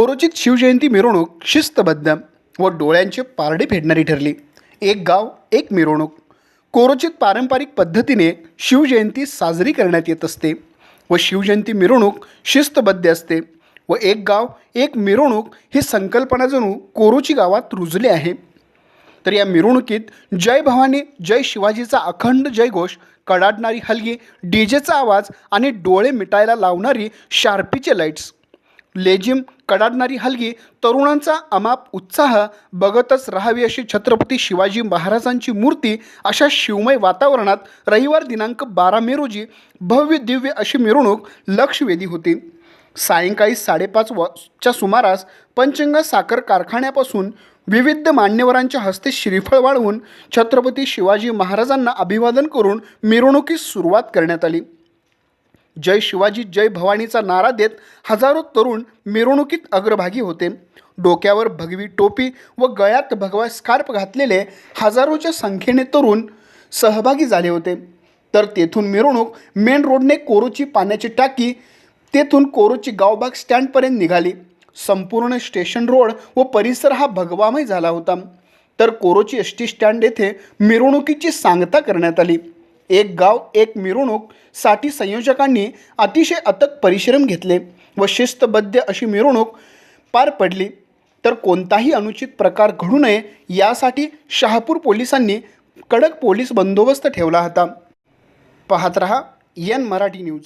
कोरोचित शिवजयंती मिरवणूक शिस्तबद्ध व डोळ्यांचे पारडे फेडणारी ठरली. एक गाव एक मिरवणूक. कोरोचित पारंपरिक पद्धतीने शिवजयंती साजरी करण्यात येत असते व शिवजयंती मिरवणूक शिस्तबद्ध असते व एक गाव एक मिरवणूक ही संकल्पना जणू कोरोची गावात रुजली आहे. तर या मिरवणुकीत जय भवानी जय शिवाजीचा अखंड जयघोष कडाडणारी हलगी डीजेचा आवाज आणि डोळे मिटायला लावणारी शार्पीचे लाईट्स लेजिम कडाडणारी हलगी तरुणांचा अमाप उत्साह बघतच राहावी अशी छत्रपती शिवाजी महाराजांची मूर्ती अशा शिवमय वातावरणात रविवार दिनांक बारा मे रोजी भव्य दिव्य अशी मिरवणूक लक्षवेधी होती. सायंकाळी साडेपाच वाजच्या सुमारास पंचंगा साखर कारखान्यापासून विविध मान्यवरांच्या हस्ते श्रीफळ वाढवून छत्रपती शिवाजी महाराजांना अभिवादन करून मिरवणुकीस सुरुवात करण्यात आली. जय शिवाजी जय भवानीचा नारा देत हजारो तरुण मिरवणुकीत अग्रभागी होते. डोक्यावर भगवी टोपी व गळ्यात भगवा स्कार्प घातलेले हजारोच्या संख्येने तरुण सहभागी झाले होते. तर तेथून मिरवणूक मेन रोडने कोरोची पाण्याची टाकी तेथून कोरोची गावबाग स्टँडपर्यंत निघाली. संपूर्ण स्टेशन रोड व परिसर हा भगवामय झाला होता. तर कोरोची एस टी स्टँड येथे मिरवणुकीची सांगता करण्यात आली. एक गाव एक मिरवणूकसाठी संयोजकांनी अतिशय अथक परिश्रम घेतले व शिस्तबद्ध अशी मिरवणूक पार पडली. तर कोणताही अनुचित प्रकार घडू नये यासाठी शहापूर पोलिसांनी कडक पोलीस बंदोबस्त ठेवला होता. पाहत रहा यन मराठी न्यूज.